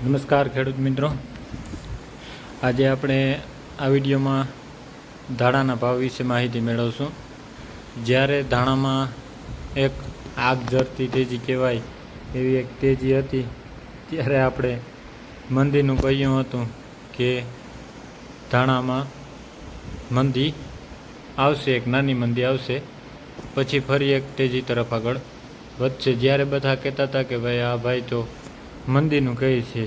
નમસ્કાર ખેડૂત મિત્રો. આજે આપણે આ વિડીયોમાં ધાણાના ભાવ વિશે માહિતી મેળવશું. જ્યારે ધાણામાં એક આગ ઝરતી તેજી કહેવાય એવી એક તેજી હતી, ત્યારે આપણે મંદીનું કહ્યું હતું કે ધાણામાં મંદી આવશે, એક નાની મંદી આવશે, પછી ફરી એક તેજી તરફ આગળ વધશે. જ્યારે બધા કહેતા હતા કે ભાઈ આ ભાઈ, તો મંદીનું કહે છે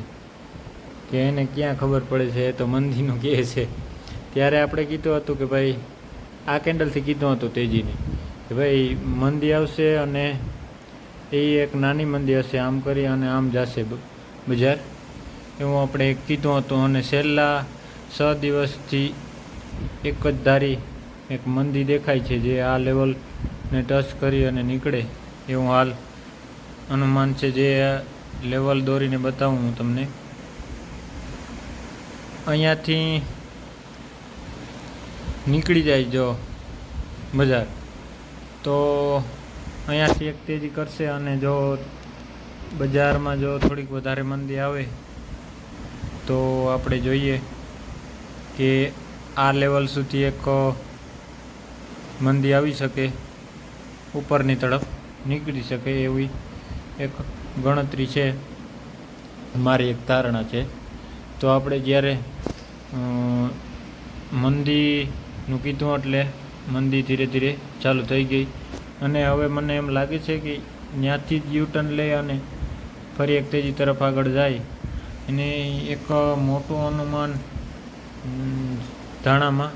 કે એને ક્યાં ખબર પડે છે એ તો મંદીનું કહે છે. ત્યારે આપણે કીધું હતું કે ભાઈ, આ કેન્ડલથી કીધું હતું તેજીની કે ભાઈ મંદી આવશે અને એ એક નાની મંદી હશે, આમ કરી અને આમ જશે બજાર. એવું આપણે કીધું હતું અને છેલ્લા છ દિવસથી એક જ ધારી એક મંદી દેખાય છે જે આ લેવલને ટચ કરી અને નીકળે. એવું હાલ અનુમાન છે જે લેવલ દોરીને બતાવું હું તમને. અહીંયાથી નીકળી જાય જો બજાર. તો અહીંયાથી એક તેજી કરશે અને જો બજારમાં જો થોડીક વધારે મંદી આવે, તો આપણે જોઈએ કે આ લેવલ સુધી એક મંદી આવી શકે, ઉપરની તરફ નીકળી શકે એવી એક ગણતરી છે, મારી એક ધારણા છે. તો આપણે જ્યારે મંદીનું કીધું એટલે મંદી ધીરે ધીરે ચાલુ થઈ ગઈ. અને હવે મને એમ લાગે છે કે ત્યાંથી જ યુટર્ન લઈ અને ફરી એક તેજી તરફ આગળ જાય. અને એક મોટું અનુમાન ધાણામાં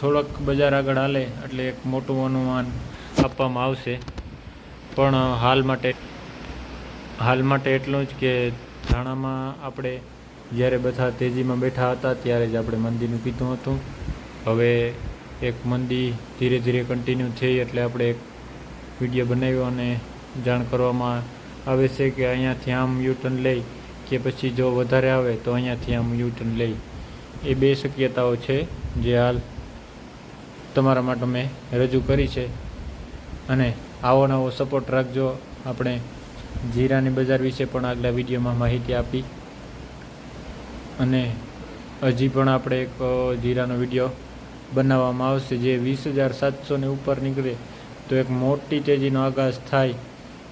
થોડોક બજાર આગળ હાલે એટલે એક મોટું અનુમાન આપવામાં આવશે. પણ હાલ માટે હાલ માટે એટલું જ કે ધાણામાં આપણે જ્યારે બધા તેજીમાં બેઠા હતા ત્યારે જ આપણે મંદીનું કીધું હતું. હવે એક મંદી ધીરે ધીરે કન્ટિન્યુ થઈ એટલે આપણે એક વીડિયો બનાવ્યો અને જાણ કરવામાં આવે છે કે અહીંયાથી આમ યુટર્ન લઈ કે પછી જો વધારે આવે તો અહીંયાથી આમ યુટર્ન લઈ. એ બે શક્યતાઓ છે જે હાલ તમારા માટે મેં રજૂ કરી છે. અને આવો નવો સપોર્ટ રાખજો. આપણે જીરાની બજાર વિશે પણ આગલા વિડીયોમાં માહિતી આપી. અને હજી પણ આપણે એક જીરાનો વીડિયો બનાવવામાં આવશે જે વીસ હજાર સાતસોને ઉપર નીકળે. તો એક મોટી તેજીનો આગાસ થાય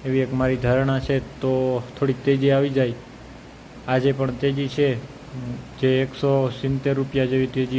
એવી એક મારી ધારણા છે તો થોડીક તેજી આવી જાય. આજે પણ તેજી છે, જે એકસો સિત્તેર રૂપિયા જેવી તેજી